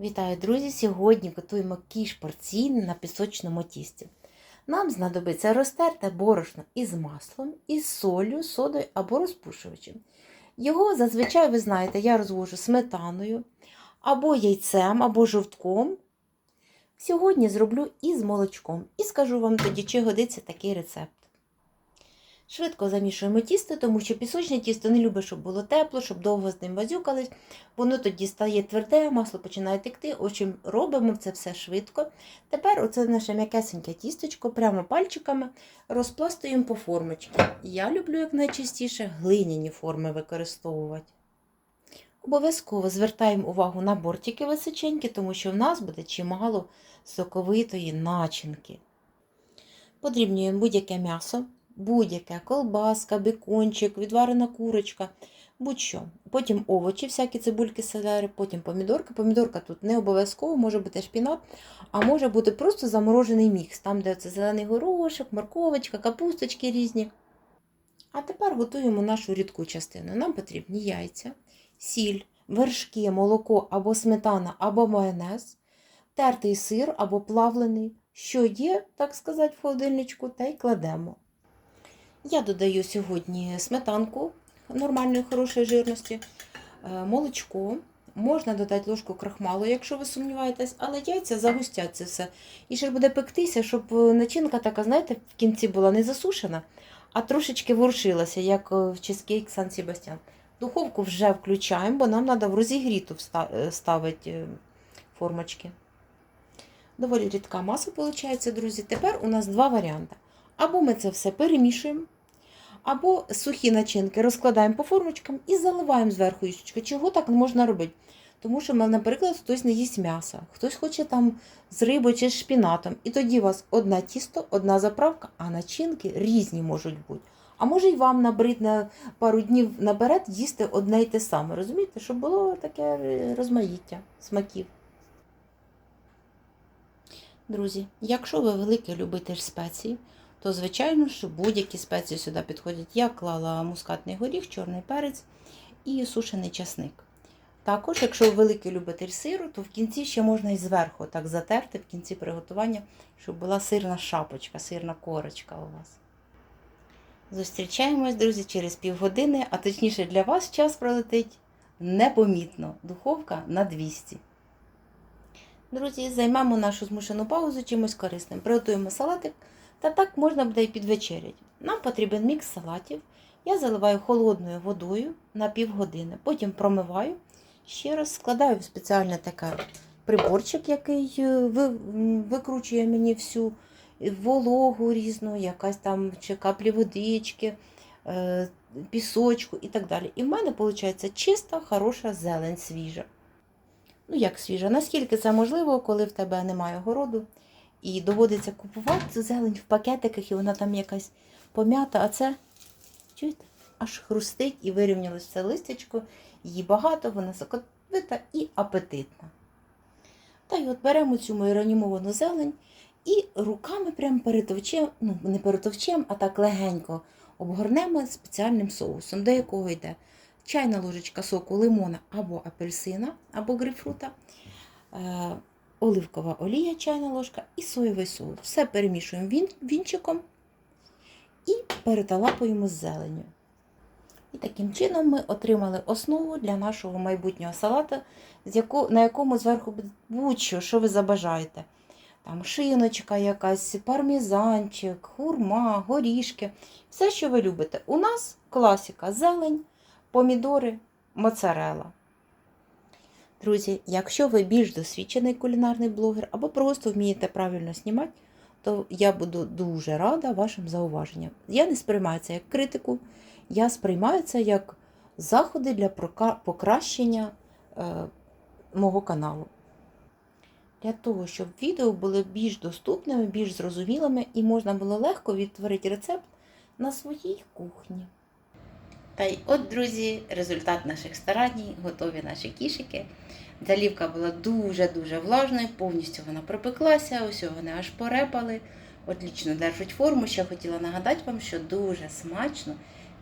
Вітаю, друзі! Сьогодні готуємо кіш порційний на пісочному тісті. Нам знадобиться розтерте борошно із маслом, із солью, содою або розпушувачем. Його зазвичай, ви знаєте, я розвожу сметаною, або яйцем, або жовтком. Сьогодні зроблю із молочком і скажу вам тоді, чи годиться такий рецепт. Швидко замішуємо тісто, тому що пісочне тісто не любить, щоб було тепло, щоб довго з ним возюкались. Воно тоді стає тверде, масло починає текти. Отже, робимо це все швидко. Тепер оце наше м'якесеньке тісточко прямо пальчиками розпластуємо по формочці. Я люблю як найчастіше глиняні форми використовувати. Обов'язково звертаємо увагу на бортики височенькі, тому що в нас буде чимало соковитої начинки. Подрібнюємо будь-яке м'ясо, будь-яке колбаска, бекончик, відварена курочка, будь-що. Потім овочі, всякі цибульки, селери, потім помідорка. Помідорка тут не обов'язково, може бути шпінат, а може бути просто заморожений мікс, там, де це зелений горошок, морковочка, капусточки різні. А тепер готуємо нашу рідку частину. Нам потрібні яйця, сіль, вершки, молоко або сметана, або майонез, тертий сир або плавлений, що є, так сказати, в холодильничку, та й кладемо. Я додаю сьогодні сметанку нормальної хорошої жирності, е, молочко. Можна додати ложку крахмалу, якщо ви сумніваєтесь, але яйця загустять це все. І ще буде пектися, щоб е, начинка така, знаєте, в кінці була не засушена, а трошечки ворушилася, як е, в чизкейк Сан Себастьян. Духовку вже включаємо, бо нам треба в розігріту ставити формочки. Доволі рідка маса, виходить, друзі. Тепер у нас два варіанти. Або ми це все перемішуємо, або сухі начинки розкладаємо по формочкам і заливаємо зверху їжечко. Чого так не можна робити? Тому що, наприклад, хтось не їсть м'яса, хтось хоче там з рибою чи з шпінатом. І тоді у вас одне тісто, одна заправка, а начинки різні можуть бути. А може й вам набрид на пару днів наперед їсти одне й те саме. Розумієте, щоб було таке розмаїття смаків. Друзі, якщо ви великий любитель спецій, то, звичайно, що будь-які спеції сюди підходять. Я клала мускатний горіх, чорний перець і сушений часник. Також, якщо ви великий любитель сиру, то в кінці ще можна і зверху так затерти в кінці приготування, щоб була сирна шапочка, сирна корочка у вас. Зустрічаємось, друзі, через півгодини, а точніше для вас час пролетить непомітно. Духовка на 200. Друзі, займемо нашу змушену паузу чимось корисним. Приготуємо салатик, та так можна буде і підвечерять. Нам потрібен мікс салатів. Я заливаю холодною водою на півгодини, потім промиваю, ще раз складаю в спеціальний такий приборчик, який викручує мені всю вологу різну, якась там чи каплі водички, пісочку і так далі. І в мене виходить чиста, хороша зелень свіжа. Ну, як свіжа, наскільки це можливо, коли в тебе немає городу, і доводиться купувати цю зелень в пакетиках, і вона там якась пом'ята, а це, чуєте, аж хрустить і вирівнялось це листячко, її багато, вона соковита і апетитна. Та й от беремо цю мою ранімовану зелень і руками прямо перетовчем, ну, не перетовчем, а так легенько обгорнемо спеціальним соусом, до якого йде чайна ложечка соку лимона або апельсина, або грейпфрута, е, оливкова олія, чайна ложка і соєвий соус. Все перемішуємо вінчиком і переталапуємо з зеленю. І таким чином ми отримали основу для нашого майбутнього салату, на якому зверху будь-що, що ви забажаєте. Там шиночка якась, пармізанчик, хурма, горішки, все, що ви любите. У нас класика зелень помідори, моцарела. Друзі, якщо ви більш досвідчений кулінарний блогер або просто вмієте правильно знімати, то я буду дуже рада вашим зауваженням. Я не сприймаю це як критику, я сприймаю це як заходи для покращення е, мого каналу. Для того, щоб відео були більш доступними, більш зрозумілими і можна було легко відтворити рецепт на своїй кухні. Та й от, друзі, результат наших старань, готові наші кішики. Залівка була дуже-дуже влажною, повністю вона пропеклася, ось вони аж порепали. Отлічно держать форму. Ще хотіла нагадати вам, що дуже смачно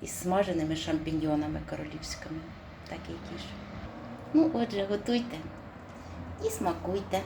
із смаженими шампіньйонами королівськими. Такий кіш. Ну, отже, готуйте. і смакуйте.